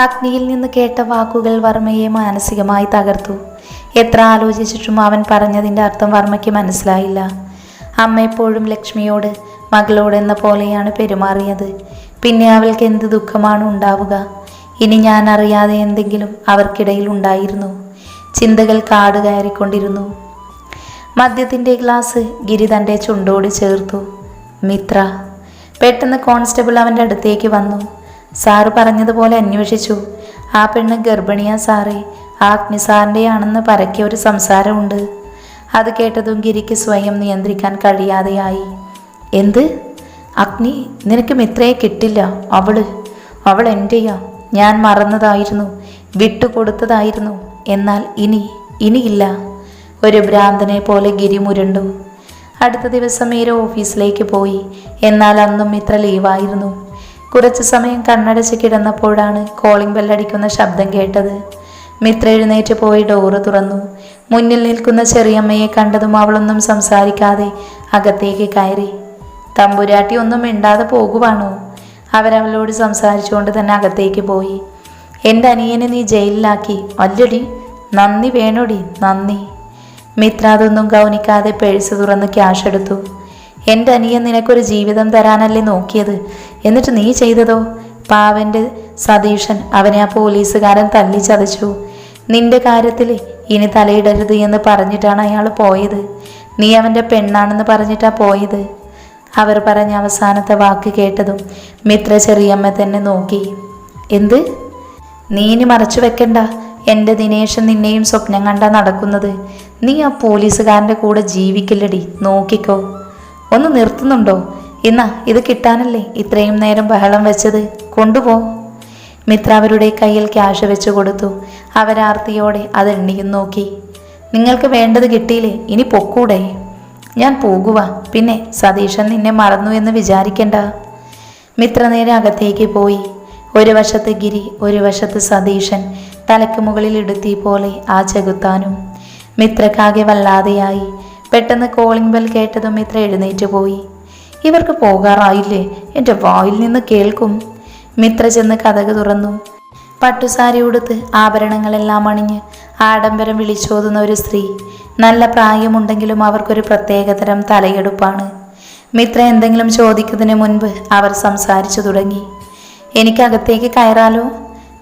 അഗ്നിയിൽ നിന്ന് കേട്ട വാക്കുകൾ വർമ്മയെ മാനസികമായി തകർത്തു. എത്ര ആലോചിച്ചിട്ടും അവൻ പറഞ്ഞതിന്റെ അർത്ഥം വർമ്മയ്ക്ക് മനസ്സിലായില്ല. അമ്മ എപ്പോഴും ലക്ഷ്മിയോട് മകളോട് എന്ന പോലെയാണ് പെരുമാറിയത്. പിന്നെ അവൾക്ക് എന്ത് ദുഃഖമാണ് ഉണ്ടാവുക? ഇനി ഞാൻ അറിയാതെ എന്തെങ്കിലും അവർക്കിടയിൽ ഉണ്ടായിരുന്നു. ചിന്തകൾ കാട് കയറിക്കൊണ്ടിരുന്നു. മദ്യത്തിന്റെ ഗ്ലാസ് ഗിരി തന്റെ ചുണ്ടോട് ചേർത്തു. മിത്ര പെട്ടെന്ന് കോൺസ്റ്റബിൾ അവന്റെ അടുത്തേക്ക് വന്നു. സാറ് പറഞ്ഞതുപോലെ അന്വേഷിച്ചു. ആ പെണ്ണ് ഗർഭിണിയാ സാറേ. ആ അഗ്നി ആണെന്ന് പരക്കിയ ഒരു സംസാരമുണ്ട്. അത് കേട്ടതും ഗിരിക്ക് സ്വയം നിയന്ത്രിക്കാൻ കഴിയാതെയായി. എന്ത്? അഗ്നി നിനക്ക് മിത്രയെ കിട്ടില്ല. അവൾ? അവൾ എന്റെയാ ഞാൻ മറന്നതായിരുന്നു. വിട്ടുകൊടുത്തതായിരുന്നു. എന്നാൽ ഇനി ഇനിയില്ല. ഒരു ഭ്രാന്തനെ പോലെ ഗിരി മുരണ്ടു. അടുത്ത ദിവസം മീര ഓഫീസിലേക്ക് പോയി. എന്നാൽ അന്നും ഇത്ര ലീവായിരുന്നു. കുറച്ചു സമയം കണ്ണടച്ച് കിടന്നപ്പോഴാണ് കോളിംഗ് ബെല്ലടിക്കുന്ന ശബ്ദം കേട്ടത്. മിത്ര എഴുന്നേറ്റ് പോയി ഡോറ് തുറന്നു. മുന്നിൽ നിൽക്കുന്ന ചെറിയമ്മയെ കണ്ടതും അവളൊന്നും സംസാരിക്കാതെ അകത്തേക്ക് കയറി. തമ്പുരാട്ടി ഒന്നും മിണ്ടാതെ പോകുവാണോ? അവരവളോട് സംസാരിച്ചുകൊണ്ട് തന്നെ അകത്തേക്ക് പോയി. എന്റെ അനിയനെ നീ ജയിലിലാക്കി. അല്ലടി നന്ദി വേണോടി നന്ദി. മിത്ര അതൊന്നും ഗൗനിക്കാതെ പേഴ്സ് തുറന്ന് ക്യാഷ് എടുത്തു. എന്റെ അനിയൻ നിനക്കൊരു ജീവിതം തരാനല്ലേ നോക്കിയത്? എന്നിട്ട് നീ ചെയ്തതോ? പാവന്റെ സതീഷൻ അവനെ ആ പോലീസുകാരൻ തല്ലി ചതച്ചു നിന്റെ കാര്യത്തിൽ ഇനി തലയിടരുത് എന്ന് പറഞ്ഞിട്ടാണ് അയാൾ പോയത്. നീ അവന്റെ പെണ്ണാണെന്ന് പറഞ്ഞിട്ടാ പോയത്. അവർ പറഞ്ഞ അവസാനത്തെ വാക്ക് കേട്ടതും മിത്ര ചെറിയമ്മ തന്നെ നോക്കി. എന്ത്? നീ ഇനി മറച്ചു വെക്കണ്ട. എന്റെ ദിനേശൻ നിന്നെയും സ്വപ്നം കണ്ടാ നടക്കുന്നത്. നീ ആ പോലീസുകാരന്റെ കൂടെ ജീവിക്കില്ലടി. നോക്കിക്കോ. ഒന്ന് നിർത്തുന്നുണ്ടോ? ഇന്നാ ഇത് കിട്ടാനല്ലേ? ഇത്രയും നേരം ബഹളം വെച്ചത്. കൊണ്ടുപോ. മിത്ര അവരുടെ കയ്യിൽ ക്യാഷ് വെച്ചു കൊടുത്തു. അവരാർത്തിയോടെ അത് എണ്ണിയും നോക്കി. നിങ്ങൾക്ക് വേണ്ടത് കിട്ടിയില്ലേ? ഇനി പൊക്കൂടെ. ഞാൻ പോകുക പിന്നെ സതീശൻ നിന്നെ മറന്നു എന്ന് വിചാരിക്കണ്ട. മിത്ര നേരെ അകത്തേക്ക് പോയി. ഒരു വശത്ത് ഗിരി ഒരു വശത്ത് സതീശൻ തലക്ക് മുകളിൽ ഇടുത്തി പോലെ ആ ചെകുത്താനും. മിത്രക്കാകെ വല്ലാതെയായി. പെട്ടെന്ന് കോളിംഗ് ബെൽ കേട്ടതും മിത്ര എഴുന്നേറ്റ് പോയി. ഇവർക്ക് പോകാറായില്ലേ? എന്റെ വായിൽ നിന്ന് കേൾക്കും. മിത്ര ചെന്ന് കഥക് തുറന്നു. പട്ടുസാരി ഉടുത്ത് ആഭരണങ്ങളെല്ലാം അണിഞ്ഞ് ആഡംബരം വിളിച്ചോതുന്ന ഒരു സ്ത്രീ. നല്ല പ്രായമുണ്ടെങ്കിലും അവർക്കൊരു പ്രത്യേകതരം തലയെടുപ്പാണ്. മിത്ര എന്തെങ്കിലും ചോദിക്കുന്നതിന് മുൻപ് അവർ സംസാരിച്ചു തുടങ്ങി. എനിക്കകത്തേക്ക് കയറാലോ?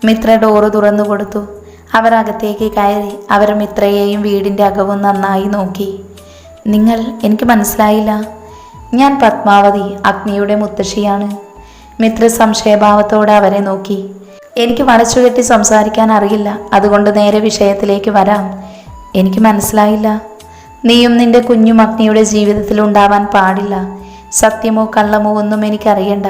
മിത്ര ഡോറ് തുറന്നു കൊടുത്തു അവർ അകത്തേക്ക് കയറി അവർ മിത്രയെയും വീടിന്റെ അകവും നന്നായി നോക്കി. നിങ്ങൾ എനിക്ക് മനസ്സിലായില്ല. ഞാൻ പത്മാവതി അഗ്നിയുടെ മുത്തശ്ശിയാണ്. മിത്ര സംശയഭാവത്തോടെ അവരെ നോക്കി. എനിക്ക് വളച്ചുകെട്ടി സംസാരിക്കാൻ അറിയില്ല. അതുകൊണ്ട് നേരെ വിഷയത്തിലേക്ക് വരാം. എനിക്ക് മനസ്സിലായില്ല. നീയും നിന്റെ കുഞ്ഞും അഗ്നിയുടെ ജീവിതത്തിൽ ഉണ്ടാവാൻ പാടില്ല. സത്യമോ കള്ളമോ ഒന്നും എനിക്കറിയണ്ട.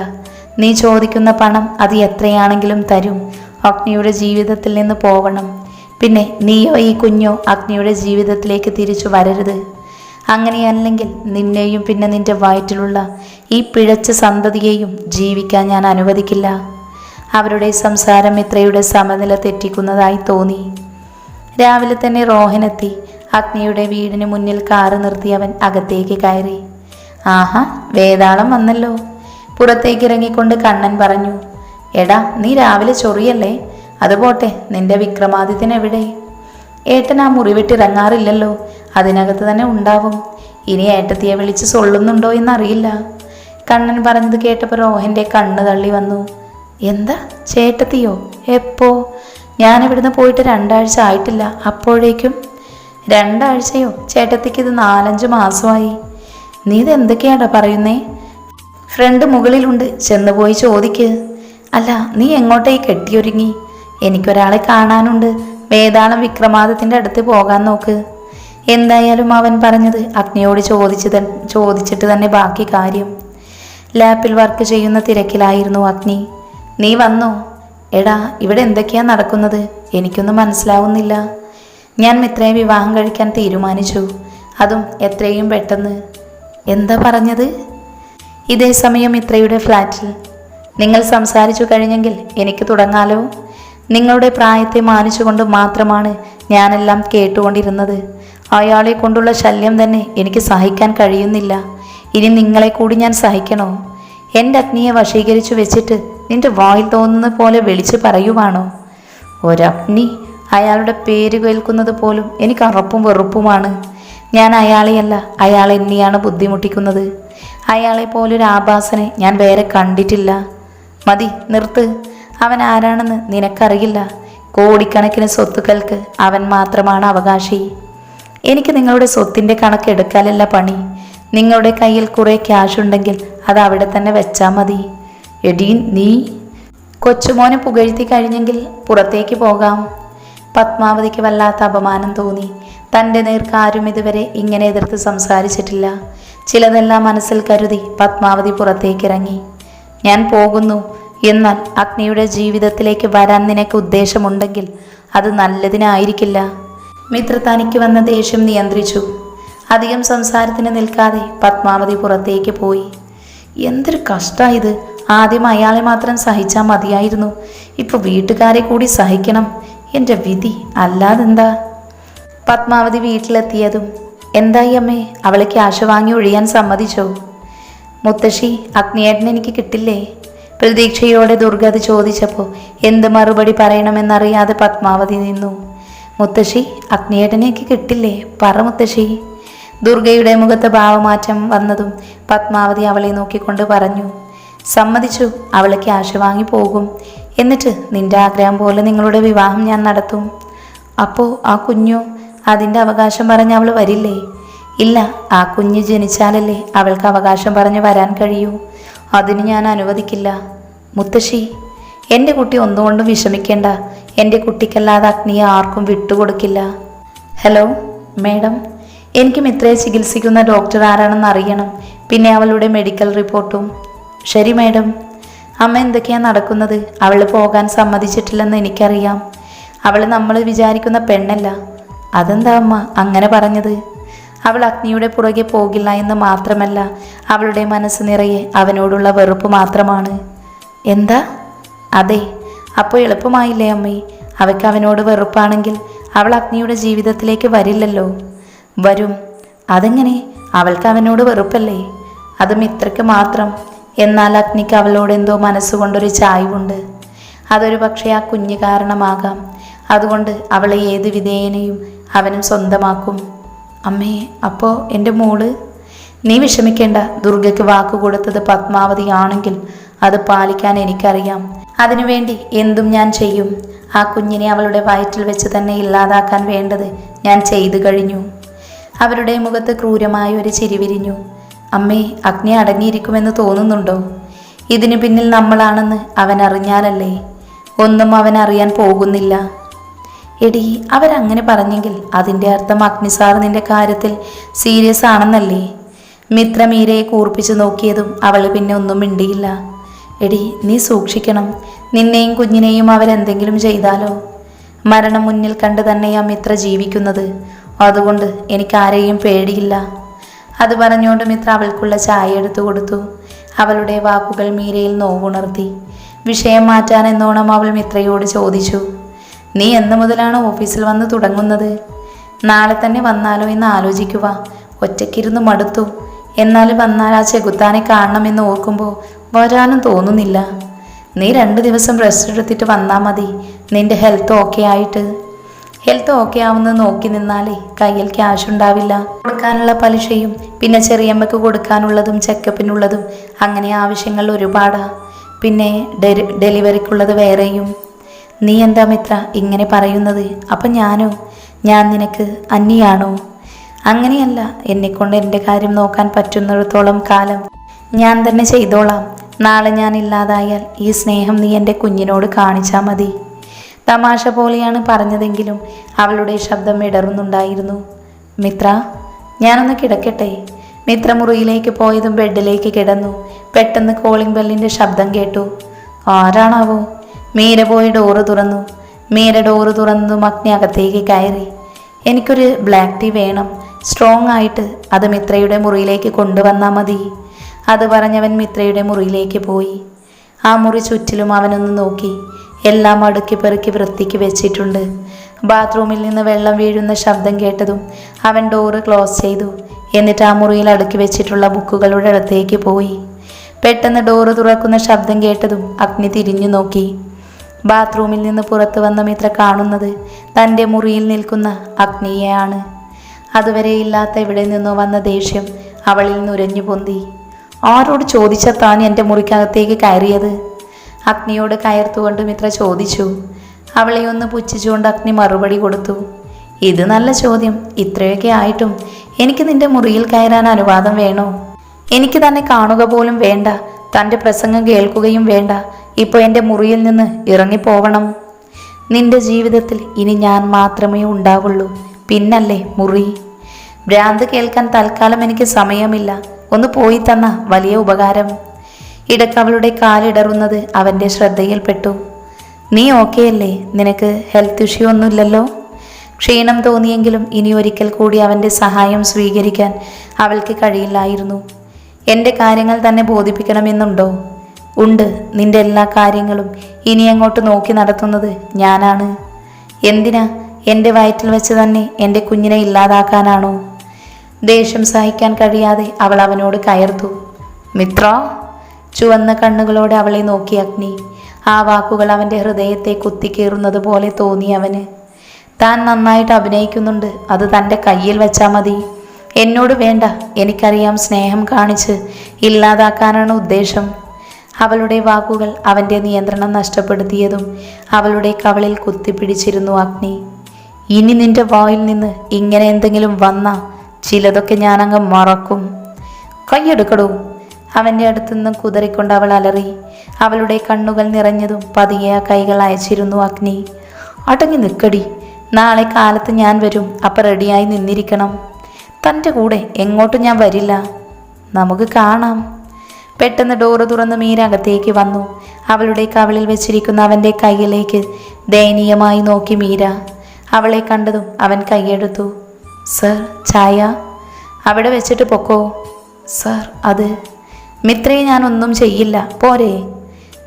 നീ ചോദിക്കുന്ന പണം അത് എത്രയാണെങ്കിലും തരും. അഗ്നിയുടെ ജീവിതത്തിൽ നിന്ന് പോവണം. പിന്നെ നീയോ ഈ കുഞ്ഞോ അഗ്നിയുടെ ജീവിതത്തിലേക്ക് തിരിച്ചു വരരുത്. അങ്ങനെയല്ലെങ്കിൽ നിന്നെയും പിന്നെ നിന്റെ വയറ്റിലുള്ള ഈ പിഴച്ച സന്തതിയെയും ജീവിക്കാൻ ഞാൻ അനുവദിക്കില്ല. അവരുടെ സംസാരം മിത്രയുടെ സമനില തെറ്റിക്കുന്നതായി തോന്നി. രാവിലെ തന്നെ റോഹനെത്തി അഗ്നിയുടെ വീടിന് മുന്നിൽ കാറ് നിർത്തി അവൻ അകത്തേക്ക് കയറി. ആഹാ വേതാളം വന്നല്ലോ. പുറത്തേക്ക് ഇറങ്ങിക്കൊണ്ട് കണ്ണൻ പറഞ്ഞു എടാ നീ രാവിലെ ചൊറിയല്ലേ? അതുപോട്ടെ നിന്റെ വിക്രമാദിത്യൻ എവിടെ? ഏട്ടൻ ആ മുറിവിട്ടിറങ്ങാറില്ലല്ലോ അതിനകത്ത് തന്നെ ഉണ്ടാവും. ഇനി ഏട്ടത്തിയെ വിളിച്ച് സൊള്ളുന്നുണ്ടോ എന്നറിയില്ല. കണ്ണൻ പറഞ്ഞത് കേട്ടപ്പോൾ റോഹന്റെ കണ്ണ് തള്ളി വന്നു. എന്താ ചേട്ടത്തിയോ? എപ്പോ? ഞാനിവിടുന്ന് പോയിട്ട് രണ്ടാഴ്ച ആയിട്ടില്ല. അപ്പോഴേക്കും? രണ്ടാഴ്ചയോ? ചേട്ടത്തിക്ക് ഇത് നാലഞ്ച് മാസമായി. നീ ഇത് എന്തൊക്കെയാടാ പറയുന്നേ? ഫ്രണ്ട് മുകളിലുണ്ട്. ചെന്ന് പോയി ചോദിക്ക്. അല്ല നീ എങ്ങോട്ടേ കെട്ടിയൊരുങ്ങി? എനിക്കൊരാളെ കാണാനുണ്ട്. വേതാളം വിക്രമാദിത്യന്റെ അടുത്ത് പോകാൻ നോക്ക്. എന്തായാലും അവൻ പറഞ്ഞത് അഗ്നിയോട് ചോദിച്ചു ചോദിച്ചിട്ട് തന്നെ ബാക്കി കാര്യം. ലാപ്പിൽ വർക്ക് ചെയ്യുന്ന തിരക്കിലായിരുന്നു അഗ്നി. നീ വന്നോ? എടാ ഇവിടെ എന്തൊക്കെയാ നടക്കുന്നത്? എനിക്കൊന്നും മനസ്സിലാവുന്നില്ല. ഞാൻ മിത്രയെ വിവാഹം കഴിക്കാൻ തീരുമാനിച്ചു. അതും എത്രയും പെട്ടെന്ന്. എന്താ പറഞ്ഞത്? ഇതേ സമയം മിത്രയുടെ ഫ്ലാറ്റിൽ. നിങ്ങൾ സംസാരിച്ചു കഴിഞ്ഞെങ്കിൽ എനിക്ക് തുടങ്ങാലോ? നിങ്ങളുടെ പ്രായത്തെ മാനിച്ചുകൊണ്ട് മാത്രമാണ് ഞാനെല്ലാം കേട്ടുകൊണ്ടിരുന്നത്. അയാളെ കൊണ്ടുള്ള ശല്യം തന്നെ എനിക്ക് സഹിക്കാൻ കഴിയുന്നില്ല. ഇനി നിങ്ങളെ കൂടി ഞാൻ സഹിക്കണോ? എന്റെ അഗ്നിയെ വശീകരിച്ചു വെച്ചിട്ട് നിന്റെ വായിൽ തോന്നുന്ന പോലെ വിളിച്ചു പറയുവാണോ? ഒരഗ്നി അയാളുടെ പേര് കേൾക്കുന്നത് പോലും എനിക്ക് അറപ്പും വെറുപ്പുമാണ്. ഞാൻ അയാളെയല്ല അയാൾ എന്നെയാണ് ബുദ്ധിമുട്ടിക്കുന്നത്. അയാളെ പോലൊരു ആഭാസനെ ഞാൻ വേറെ കണ്ടിട്ടില്ല. മതി നിർത്ത്. അവൻ ആരാണെന്ന് നിനക്കറിയില്ല. കോടിക്കണക്കിന് സ്വത്തുക്കൾക്ക് അവൻ മാത്രമാണ് അവകാശി. എനിക്ക് നിങ്ങളുടെ സ്വത്തിന്റെ കണക്ക് എടുക്കാനല്ല പണി. നിങ്ങളുടെ കയ്യിൽ കുറേ ക്യാഷ് ഉണ്ടെങ്കിൽ അത് അവിടെ തന്നെ വെച്ചാൽ മതി. എടീ നീ? കൊച്ചുമോനെ പുകഴ്ത്തി കഴിഞ്ഞെങ്കിൽ പുറത്തേക്ക് പോകാം. പത്മാവതിക്ക് വല്ലാത്ത അപമാനം തോന്നി. തന്റെ നേർക്ക് ആരും ഇതുവരെ ഇങ്ങനെ എതിർത്ത് സംസാരിച്ചിട്ടില്ല. ചിലതെല്ലാം മനസ്സിൽ കരുതി പത്മാവതി പുറത്തേക്കിറങ്ങി. ഞാൻ പോകുന്നു. എന്നാൽ അഗ്നിയുടെ ജീവിതത്തിലേക്ക് വരാൻ നിനക്ക് ഉദ്ദേശമുണ്ടെങ്കിൽ അത് നല്ലതിനായിരിക്കില്ല. മിത്ര തനിക്ക് വന്ന ദേഷ്യം നിയന്ത്രിച്ചു. അധികം സംസാരത്തിന് നിൽക്കാതെ പത്മാവതി പുറത്തേക്ക് പോയി. എന്തൊരു കഷ്ടമാണ് ഇത്. ആദ്യം അയാളെ മാത്രം സഹിച്ചാൽ മതിയായിരുന്നു. ഇപ്പൊ വീട്ടുകാരെ കൂടി സഹിക്കണം. എന്റെ വിധി അല്ലാതെന്താ? പത്മാവതി വീട്ടിലെത്തിയതും എന്തായി അമ്മേ? അവളെ ക്യാഷ് വാങ്ങി ഒഴിയാൻ സമ്മതിച്ചോ? മുത്തശ്ശി അഗ്നിയേട്ടൻ എനിക്ക് കിട്ടില്ലേ? പ്രതീക്ഷയോടെ ദുർഗത് ചോദിച്ചപ്പോൾ എന്ത് മറുപടി പറയണമെന്നറിയാതെ പത്മാവതി നിന്നു. മുത്തശ്ശി അഗ്നിയേട്ടനേക്ക് കിട്ടില്ലേ? പറ മുത്തശ്ശി. ദുർഗയുടെ മുഖത്ത് ഭാവമാറ്റം വന്നതും പത്മാവതി അവളെ നോക്കിക്കൊണ്ട് പറഞ്ഞു സമ്മതിച്ചു അവളെ ക്യാഷ് വാങ്ങി പോകും. എന്നിട്ട് നിന്റെ ആഗ്രഹം പോലെ നിങ്ങളുടെ വിവാഹം ഞാൻ നടത്തും. അപ്പോൾ ആ കുഞ്ഞു അതിന്റെ അവകാശം പറഞ്ഞ് അവൾ വരില്ലേ? ഇല്ല ആ കുഞ്ഞ് ജനിച്ചാലല്ലേ അവൾക്ക് അവകാശം പറഞ്ഞ് വരാൻ കഴിയൂ. അതിന് ഞാൻ അനുവദിക്കില്ല. മുത്തശ്ശി എന്റെ കുട്ടി ഒന്നുകൊണ്ടും വിഷമിക്കേണ്ട. എന്റെ കുട്ടിക്കല്ലാതെ അഗ്നിയെ ആർക്കും വിട്ടുകൊടുക്കില്ല. Hello madam. എനിക്ക് മിത്രയെ ചികിത്സിക്കുന്ന ഡോക്ടർ ആരാണെന്ന് അറിയണം. പിന്നെ അവളുടെ മെഡിക്കൽ റിപ്പോർട്ടും. ശരി മേഡം. അമ്മ എന്തൊക്കെയാണ് നടക്കുന്നത്? അവൾ പോകാൻ സമ്മതിച്ചിട്ടില്ലെന്ന് എനിക്കറിയാം. അവൾ നമ്മൾ വിചാരിക്കുന്ന പെണ്ണല്ല. അതെന്താ അമ്മ അങ്ങനെ പറഞ്ഞത്? അവൾ അഗ്നിയുടെ പുറകെ പോകില്ല എന്ന് മാത്രമല്ല അവളുടെ മനസ്സ് നിറയെ അവനോടുള്ള വെറുപ്പ് മാത്രമാണ്. എന്താ? അതെ അപ്പോൾ എളുപ്പമായില്ലേ അമ്മേ? അവയ്ക്ക് അവനോട് വെറുപ്പാണെങ്കിൽ അവൾ അഗ്നിയുടെ ജീവിതത്തിലേക്ക് വരില്ലല്ലോ. വരും. അതെങ്ങനെ? അവൾക്ക് അവനോട് വെറുപ്പല്ലേ? അതും ഇത്രയ്ക്ക് മാത്രം. എന്നാൽ അഗ്നിക്ക് അവളോട് എന്തോ മനസ്സുകൊണ്ടൊരു ചായ്വുണ്ട്. അതൊരു പക്ഷേ ആ കുഞ്ഞ് കാരണമാകാം. അതുകൊണ്ട് അവളെ ഏത് വിധേയനെയും അവനും സ്വന്തമാക്കും. അമ്മേ അപ്പോ എന്റെ മോൾ? നീ വിഷമിക്കേണ്ട. ദുർഗയ്ക്ക് വാക്കു കൊടുത്തത് പത്മാവതിയാണെങ്കിൽ അത് പാലിക്കാൻ എനിക്കറിയാം. അതിനുവേണ്ടി എന്തും ഞാൻ ചെയ്യും. ആ കുഞ്ഞിനെ അവളുടെ വയറ്റിൽ വെച്ച് തന്നെ ഇല്ലാതാക്കാൻ വേണ്ടത് ഞാൻ ചെയ്തു കഴിഞ്ഞു. അവരുടെ മുഖത്ത് ക്രൂരമായ ഒരു ചിരി വിരിഞ്ഞു. അമ്മേ അഗ്നി അടങ്ങിയിരിക്കുമെന്ന് തോന്നുന്നുണ്ടോ? ഇതിനു പിന്നിൽ നമ്മളാണെന്ന് അവൻ അറിഞ്ഞാലല്ലേ? ഒന്നും അവൻ അറിയാൻ പോകുന്നില്ല. എടി അവരങ്ങനെ പറഞ്ഞെങ്കിൽ അതിന്റെ അർത്ഥം അഗ്നിസാർ നിന്റെ കാര്യത്തിൽ സീരിയസ് ആണെന്നല്ലേ? മിത്ര മീരയെ കൂർപ്പിച്ചു നോക്കിയതും അവൾ പിന്നെ ഒന്നും മിണ്ടിയില്ല. എടി നീ സൂക്ഷിക്കണം. നിന്നെയും കുഞ്ഞിനെയും അവരെന്തെങ്കിലും ചെയ്താലോ? മരണം മുന്നിൽ കണ്ട് തന്നെയാ മിത്ര ജീവിക്കുന്നത്. അതുകൊണ്ട് എനിക്കാരെയും പേടിയില്ല. അത് പറഞ്ഞുകൊണ്ട് മിത്ര അവൾക്കുള്ള ചായ എടുത്തു കൊടുത്തു. അവളുടെ വാക്കുകൾ മീരയിൽ നോവുണർത്തി. വിഷയം മാറ്റാൻ എന്നോണം അവൾ മിത്രയോട് ചോദിച്ചു. നീ എന്ന് മുതലാണ് ഓഫീസിൽ വന്ന് തുടങ്ങുന്നത്? നാളെ തന്നെ വന്നാലോ എന്ന് ആലോചിക്കുക. ഒറ്റയ്ക്കിരുന്ന് മടുത്തു. എന്നാൽ വന്നാൽ ആ ചെകുത്താനെ കാണണമെന്ന് ഓർക്കുമ്പോൾ വരാനും തോന്നുന്നില്ല. നീ രണ്ട് ദിവസം റെസ്റ്റ് എടുത്തിട്ട് വന്നാൽ മതി. നിന്റെ ഹെൽത്ത് ഓക്കെ ആയിട്ട്. ഹെൽത്ത് ഓക്കെ ആവുന്നത് നോക്കി നിന്നാലേ കയ്യിൽ ക്യാഷ് ഉണ്ടാവില്ല. കൊടുക്കാനുള്ള പലിശയും പിന്നെ ചെറിയമ്മക്ക് കൊടുക്കാനുള്ളതും ചെക്കപ്പിനുള്ളതും അങ്ങനെ ആവശ്യങ്ങൾ ഒരുപാടാ. പിന്നെ ഡെലിവറിക്കുള്ളത് വേറെയും. നീ എന്താ മിത്ര ഇങ്ങനെ പറയുന്നത്? അപ്പം ഞാനോ? ഞാൻ നിനക്ക് അന്യാണോ? അങ്ങനെയല്ല എന്നെക്കൊണ്ട് എന്റെ കാര്യം നോക്കാൻ പറ്റുന്നിടത്തോളം കാലം ഞാൻ തന്നെ ചെയ്തോളാം. നാളെ ഞാൻ ഇല്ലാതായാൽ ഈ സ്നേഹം നീ എന്റെ കുഞ്ഞിനോട് കാണിച്ചാൽ മതി. തമാശ പോലെയാണ് പറഞ്ഞതെങ്കിലും അവളുടെ ശബ്ദം ഇടറുന്നുണ്ടായിരുന്നു. മിത്ര ഞാനൊന്ന് കിടക്കട്ടെ? മിത്ര മുറിയിലേക്ക് പോയതും ബെഡിലേക്ക് കിടന്നു. പെട്ടെന്ന് കോളിംഗ് ബെല്ലിന്റെ ശബ്ദം കേട്ടു. ആരാണാവോ? മീര പോയി ഡോറ് തുറന്നു. മീര ഡോറ് തുറന്നതും അഗ്നി അകത്തേക്ക് കയറി. എനിക്കൊരു ബ്ലാക്ക് ടീ വേണം. സ്ട്രോങ് ആയിട്ട് അത് മിത്രയുടെ മുറിയിലേക്ക് കൊണ്ടുവന്നാൽ മതി. അത് പറഞ്ഞവൻ മിത്രയുടെ മുറിയിലേക്ക് പോയി. ആ മുറി ചുറ്റിലും അവനൊന്ന് നോക്കി. എല്ലാം അടുക്കി പെറുക്കി വൃത്തിക്ക് വെച്ചിട്ടുണ്ട്. ബാത്റൂമിൽ നിന്ന് വെള്ളം വീഴുന്ന ശബ്ദം കേട്ടതും അവൻ ഡോറ് ക്ലോസ് ചെയ്തു. എന്നിട്ട് ആ മുറിയിൽ അടുക്കി വെച്ചിട്ടുള്ള ബുക്കുകളുടെ അടുത്തേക്ക് പോയി. പെട്ടെന്ന് ഡോറ് തുറക്കുന്ന ശബ്ദം കേട്ടതും അഗ്നി തിരിഞ്ഞു നോക്കി. ബാത്റൂമിൽ നിന്ന് പുറത്തു വന്ന മിത്ര കാണുന്നത് തന്റെ മുറിയിൽ നിൽക്കുന്ന അഗ്നിയെയാണ്. അതുവരെ ഇല്ലാത്ത എവിടെ നിന്നോ വന്ന ദേഷ്യം അവളിൽ നുരഞ്ഞു പൊന്തി. ആരോട് ചോദിച്ച താൻ എന്റെ മുറിക്കകത്തേക്ക് കയറിയത്? അഗ്നിയോട് കയർത്തുകൊണ്ട് മിത്ര ചോദിച്ചു. അവളെ ഒന്ന് പുച്ഛിച്ചുകൊണ്ട് അഗ്നി മറുപടി കൊടുത്തു. ഇത് നല്ല ചോദ്യം. ഇത്രയൊക്കെ ആയിട്ടും എനിക്ക് നിന്റെ മുറിയിൽ കയറാൻ അനുവാദം വേണോ? എനിക്ക് തന്നെ കാണുക പോലും വേണ്ട. തന്റെ പ്രസംഗം കേൾക്കുകയും വേണ്ട. ഇപ്പോൾ എന്റെ മുറിയിൽ നിന്ന് ഇറങ്ങിപ്പോവണം. നിന്റെ ജീവിതത്തിൽ ഇനി ഞാൻ മാത്രമേ ഉണ്ടാവുള്ളൂ. പിന്നല്ലേ മുറി? ഭ്രാന്ത് കേൾക്കാൻ തൽക്കാലം എനിക്ക് സമയമില്ല. ഒന്ന് പോയി തന്ന വലിയ ഉപകാരം. ഇടക്കവളുടെ കാലിടറുന്നത് അവന്റെ ശ്രദ്ധയിൽപ്പെട്ടു. നീ ഓക്കെ അല്ലേ നിനക്ക് ഹെൽത്ത് ഇഷ്യൂ ഒന്നുമില്ലല്ലോ? ക്ഷീണം തോന്നിയെങ്കിലും ഇനി ഒരിക്കൽ കൂടി അവന്റെ സഹായം സ്വീകരിക്കാൻ അവൾക്ക് കഴിയില്ലായിരുന്നു. എന്റെ കാര്യങ്ങൾ തന്നെ ബോധിപ്പിക്കണമെന്നുണ്ടോ? ഉണ്ട് നിന്റെ എല്ലാ കാര്യങ്ങളും. ഇനി അങ്ങോട്ട് നോക്കി നടത്തുന്നത് ഞാനാണ്. എന്തിനാ എന്റെ വയറ്റിൽ വെച്ച് തന്നെ എന്റെ കുഞ്ഞിനെ ഇല്ലാതാക്കാനാണോ? ദേഷ്യം സഹിക്കാൻ കഴിയാതെ അവൾ അവനോട് കയർത്തു. മിത്ര ചുവന്ന കണ്ണുകളോടെ അവളെ നോക്കി അഗ്നി. ആ വാക്കുകൾ അവന്റെ ഹൃദയത്തെ കുത്തിക്കേറുന്നത് പോലെ തോന്നി അവന്. താൻ നന്നായിട്ട് അഭിനയിക്കുന്നുണ്ട്. അത് തന്റെ കയ്യിൽ വെച്ചാൽ മതി. എന്നോട് വേണ്ട. എനിക്കറിയാം സ്നേഹം കാണിച്ച് ഇല്ലാതാക്കാനാണ് ഉദ്ദേശം. അവളുടെ വാക്കുകൾ അവന്റെ നിയന്ത്രണം നഷ്ടപ്പെടുത്തിയതും അവളുടെ കവളിൽ കുത്തിപ്പിടിച്ചിരുന്നു അഗ്നി. ഇനി നിന്റെ വായിൽ നിന്ന് ഇങ്ങനെ എന്തെങ്കിലും വന്ന ചിലതൊക്കെ ഞാനങ്ങ് മറക്കും. കൈയെടുക്കടൂ. അവന്റെ അടുത്തുനിന്ന് കുതറിക്കൊണ്ട് അവൾ അലറി. അവളുടെ കണ്ണുകൾ നിറഞ്ഞതും പതിയെ ആ കൈകൾ അയച്ചിരുന്നു അഗ്നി. അടങ്ങി നിൽക്കടി നാളെ കാലത്ത് ഞാൻ വരും. അപ്പം റെഡിയായി നിന്നിരിക്കണം. തന്റെ കൂടെ എങ്ങോട്ടും ഞാൻ വരില്ല. നമുക്ക് കാണാം. പെട്ടെന്ന് ഡോറ് തുറന്ന് മീര അകത്തേക്ക് വന്നു. അവളുടെ കവളിൽ വെച്ചിരിക്കുന്ന അവന്റെ കൈയിലേക്ക് ദയനീയമായി നോക്കി മീര. അവളെ കണ്ടതും അവൻ കൈയെടുത്തു. സർ ചായ? അവിടെ വെച്ചിട്ട് പൊക്കോ? സർ അത്. മിത്രയെ ഞാൻ ഒന്നും ചെയ്യില്ല. പോരെ.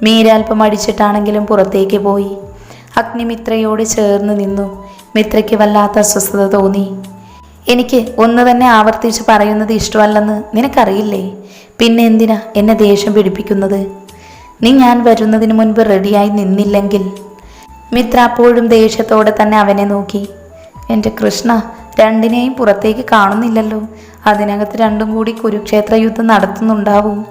മീര അല്പം അടിച്ചിട്ടാണെങ്കിലും പുറത്തേക്ക് പോയി. അഗ്നി മിത്രയോട് ചേർന്ന് നിന്നു. മിത്രയ്ക്ക് വല്ലാത്ത അസ്വസ്ഥത തോന്നി. എനിക്ക് ഒന്ന് തന്നെ ആവർത്തിച്ച് പറയുന്നത് ഇഷ്ടമല്ലെന്ന് നിനക്കറിയില്ലേ? പിന്നെ എന്തിനാ എന്നെ ദേഷ്യം പിടിപ്പിക്കുന്നത്? നീ ഞാൻ വരുന്നതിന് മുൻപ് റെഡിയായി നിന്നില്ലെങ്കിൽ. മിത്ര അപ്പോഴും ദേഷ്യത്തോടെ തന്നെ അവനെ നോക്കി. എന്റെ കൃഷ്ണ രണ്ടിനെയും പുറത്തേക്ക് കാണുന്നില്ലല്ലോ. അതിനകത്ത് രണ്ടും കൂടി കുരുക്ഷേത്ര യുദ്ധം നടത്തുന്നുണ്ടാവും.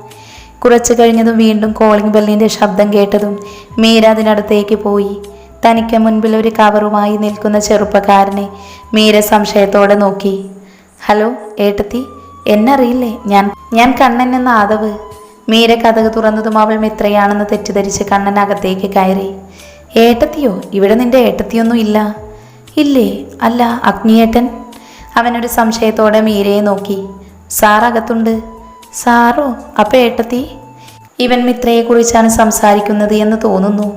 കുറച്ചു കഴിഞ്ഞതും വീണ്ടും കോളിംഗ് ബെല്ലിന്റെ ശബ്ദം കേട്ടതും മീര അതിനടുത്തേക്ക് പോയി. തനിക്ക് മുൻപിൽ ഒരു കവറുമായി നിൽക്കുന്ന ചെറുപ്പക്കാരനെ മീര സംശയത്തോടെ നോക്കി. ഹലോ ഏട്ടത്തി എന്നറിയില്ലേ? ഞാൻ ഞാൻ കണ്ണൻ എന്ന ആദവ്. മീര കഥക് തുറന്നതും അവൾ മിത്രയാണെന്ന് തെറ്റിദ്ധരിച്ച് കണ്ണൻ അകത്തേക്ക് കയറി. ഏട്ടത്തിയോ? ഇവിടെ നിന്റെ ഏട്ടത്തിയൊന്നും ഇല്ല. ഇല്ലേ? അല്ല അഗ്നിയേട്ടൻ. അവനൊരു സംശയത്തോടെ മീരയെ നോക്കി. സാർ അകത്തുണ്ട്. സാറോ? അപ്പോൾ ഏട്ടത്തി? ഇവൻ മിത്രയെക്കുറിച്ചാണ് സംസാരിക്കുന്നത് എന്ന് തോന്നുന്നു.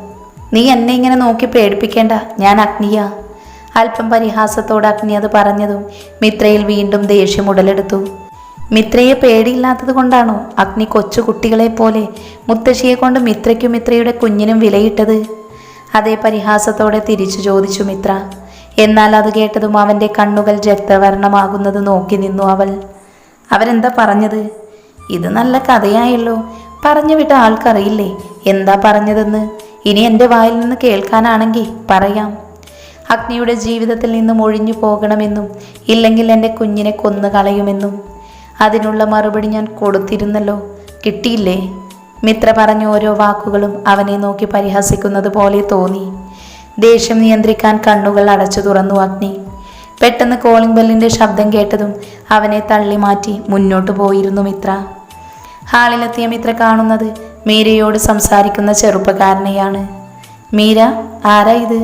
നീ എന്നെ ഇങ്ങനെ നോക്കി പേടിപ്പിക്കേണ്ട. ഞാൻ അഗ്നിയ. അല്പം പരിഹാസത്തോടെ അഗ്നി അത് പറഞ്ഞതും മിത്രയിൽ വീണ്ടും ദേഷ്യം ഉടലെടുത്തു. മിത്രയെ പേടിയില്ലാത്തത് കൊണ്ടാണോ അഗ്നി കൊച്ചു കുട്ടികളെ പോലെ മുത്തശ്ശിയെ കൊണ്ട് മിത്രയ്ക്കും മിത്രയുടെ കുഞ്ഞിനും വിലയിട്ടത്? അതേ പരിഹാസത്തോടെ തിരിച്ചു ചോദിച്ചു മിത്ര. എന്നാൽ അത് കേട്ടതും അവന്റെ കണ്ണുകൾ രക്തവർണമാകുന്നത് നോക്കി നിന്നു അവൾ. അവരെന്താ പറഞ്ഞത്? ഇത് നല്ല കഥയായല്ലോ. പറഞ്ഞു വിട്ട ആൾക്കറിയില്ലേ എന്താ പറഞ്ഞതെന്ന്? ഇനി എന്റെ വായിൽ നിന്ന് കേൾക്കാനാണെങ്കിൽ പറയാം. അഗ്നിയുടെ ജീവിതത്തിൽ നിന്നും ഒഴിഞ്ഞു പോകണമെന്നും ഇല്ലെങ്കിൽ എന്റെ കുഞ്ഞിനെ കൊന്നു കളയുമെന്നും അതിനുള്ള മറുപടി ഞാൻ കൊടുത്തിരുന്നല്ലോ. കിട്ടിയില്ലേ? മിത്ര പറഞ്ഞ ഓരോ വാക്കുകളും അവനെ നോക്കി പരിഹസിക്കുന്നത് പോലെ തോന്നി. ദേഷ്യം നിയന്ത്രിക്കാൻ കണ്ണുകൾ അടച്ചു തുറന്നു അഗ്നി. പെട്ടെന്ന് കോളിംഗ് ബെല്ലിന്റെ ശബ്ദം കേട്ടതും അവനെ തള്ളി മാറ്റി മുന്നോട്ട് പോയിരുന്നു മിത്ര. ഹാളിലെത്തിയ മിത്ര കാണുന്നത് മീരയോട് സംസാരിക്കുന്ന ചെറുപ്പക്കാരനെയാണ്. മീര ആരാ ഇത്?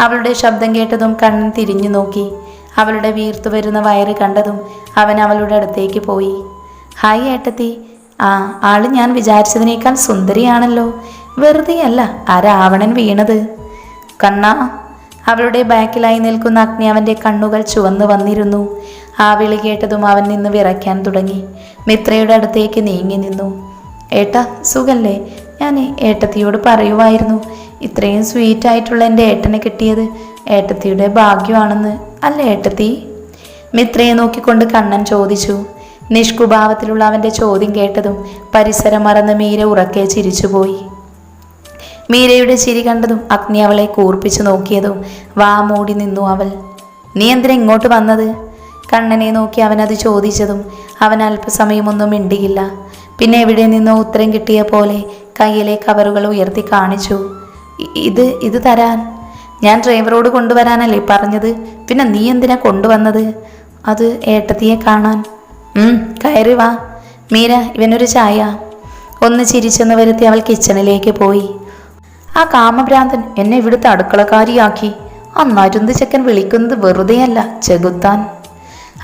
അവളുടെ ശബ്ദം കേട്ടതും കണ്ണൻ തിരിഞ്ഞു നോക്കി അവളുടെ വീർത്തു വരുന്ന വയറ് കണ്ടതും അവൻ അവളുടെ അടുത്തേക്ക് പോയി. ഹായ് ഏട്ടത്തി. ആ ആൾ ഞാൻ വിചാരിച്ചതിനേക്കാൾ സുന്ദരിയാണല്ലോ. വെറുതെയല്ല ആ രാവണൻ വീണത്. കണ്ണാ. അവളുടെ ബാക്കിലായി നിൽക്കുന്ന അഗ്നി അവന്റെ കണ്ണുകൾ ചുവന്നു വന്നിരുന്നു. ആ വിളി കേട്ടതും അവൻ നിന്ന് വിറയ്ക്കാൻ തുടങ്ങി. മിത്രയുടെ അടുത്തേക്ക് നീങ്ങി നിന്നു. ഏട്ടാ സുഖല്ലേ? ഞാൻ ഏട്ടത്തിയോട് പറയുമായിരുന്നു ഇത്രയും സ്വീറ്റ് ആയിട്ടുള്ള എന്റെ ഏട്ടനെ കിട്ടിയത് ഏട്ടത്തിയുടെ ഭാഗ്യമാണെന്ന്. അല്ലേ ഏട്ടത്തി? മിത്രയെ നോക്കിക്കൊണ്ട് കണ്ണൻ ചോദിച്ചു. നിഷ്കുഭാവത്തിലുള്ള അവന്റെ ചോദ്യം കേട്ടതും പരിസരം മറന്ന് മീര ഉറക്കെ ചിരിച്ചുപോയി. മീരയുടെ ചിരി കണ്ടതും അഗ്നി അവളെ കൂർപ്പിച്ചു നോക്കിയതും വാ മൂടി നിന്നു അവൾ. നീ എന്തിനാ ഇങ്ങോട്ട് വന്നത്? കണ്ണനെ നോക്കി അവനത് ചോദിച്ചതും അവൻ അല്പസമയമൊന്നും മിണ്ടിയില്ല. പിന്നെ എവിടെ നിന്നോ ഉത്തരം കിട്ടിയ പോലെ കയ്യിലെ കവറുകൾ ഉയർത്തി കാണിച്ചു. ഇത് ഇത് തരാൻ ഞാൻ ഡ്രൈവറോട് കൊണ്ടുവരാനല്ലേ പറഞ്ഞത്? പിന്നെ നീ എന്തിനാ കൊണ്ടുവന്നത്? അത് ഏട്ടത്തിയെ കാണാൻ. കയറി വാ. മീര ഇവനൊരു ചായ. ഒന്ന് ചിരിച്ചെന്ന് വരുത്തി അവൾ കിച്ചണിലേക്ക് പോയി. ആ കാമഭ്രാന്തൻ എന്നെ ഇവിടുത്തെ അടുക്കളക്കാരിയാക്കി. ആ നരുന്ത് ചെക്കൻ വിളിക്കുന്നത് വെറുതെയല്ല ചെകുത്താൻ.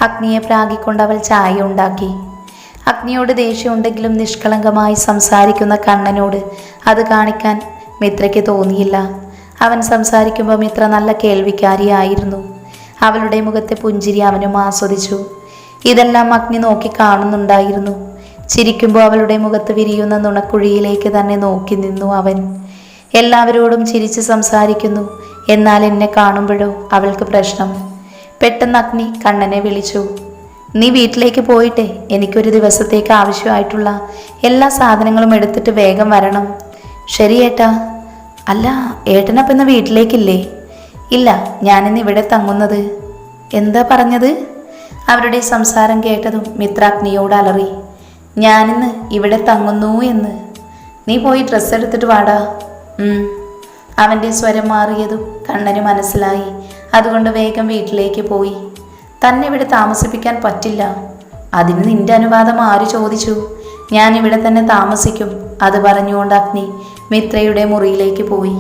അഗ്നിയെ പ്രാഗിക്കൊണ്ട് അവൾ ചായ ഉണ്ടാക്കി. അഗ്നിയോട് ദേഷ്യമുണ്ടെങ്കിലും നിഷ്കളങ്കമായി സംസാരിക്കുന്ന കണ്ണനോട് അത് കാണിക്കാൻ മിത്രയ്ക്ക് തോന്നിയില്ല. അവൻ സംസാരിക്കുമ്പം ഇത്ര നല്ല കേൾവിക്കാരിയായിരുന്നു. അവളുടെ മുഖത്തെ പുഞ്ചിരി അവനും ആസ്വദിച്ചു. ഇതെല്ലാം അഗ്നി നോക്കി കാണുന്നുണ്ടായിരുന്നു. ചിരിക്കുമ്പോൾ അവളുടെ മുഖത്ത് വിരിയുന്ന നുണക്കുഴിയിലേക്ക് തന്നെ നോക്കി നിന്നു അവൻ. എല്ലാവരോടും ചിരിച്ച് സംസാരിക്കുന്നു. എന്നാൽ എന്നെ കാണുമ്പോഴോ അവൾക്ക് പ്രശ്നം. പെട്ടെന്ന് അഗ്നി കണ്ണനെ വിളിച്ചു. നീ വീട്ടിലേക്ക് പോയിട്ടെ. എനിക്കൊരു ദിവസത്തേക്ക് ആവശ്യമായിട്ടുള്ള എല്ലാ സാധനങ്ങളും എടുത്തിട്ട് വേഗം വരണം. ശരി ഏട്ടാ. അല്ല ഏട്ടനപ്പം ഇന്ന് വീട്ടിലേക്കില്ലേ? ഇല്ല ഞാനിന്ന് ഇവിടെ തങ്ങുന്നത്. എന്താ പറഞ്ഞത്? അവരുടെ സംസാരം കേട്ടതും മിത്രാഗ്നിയോട് അലറി. ഞാനിന്ന് ഇവിടെ തങ്ങുന്നു എന്ന്. നീ പോയി ഡ്രസ്സ് എടുത്തിട്ട് വാടാ. അവന്റെ സ്വരം മാറിയതും കണ്ണന് മനസ്സിലായി. അതുകൊണ്ട് വേഗം വീട്ടിലേക്ക് പോയി. തന്നെ ഇവിടെ താമസിപ്പിക്കാൻ പറ്റില്ല. അതിന് നിന്റെ അനുവാദം ആര് ചോദിച്ചു? ഞാൻ തന്നെ താമസിക്കും അത് പറഞ്ഞുകൊണ്ട് അഗ്നി മിത്രയുടെ മുറിയിലേക്ക് പോയി.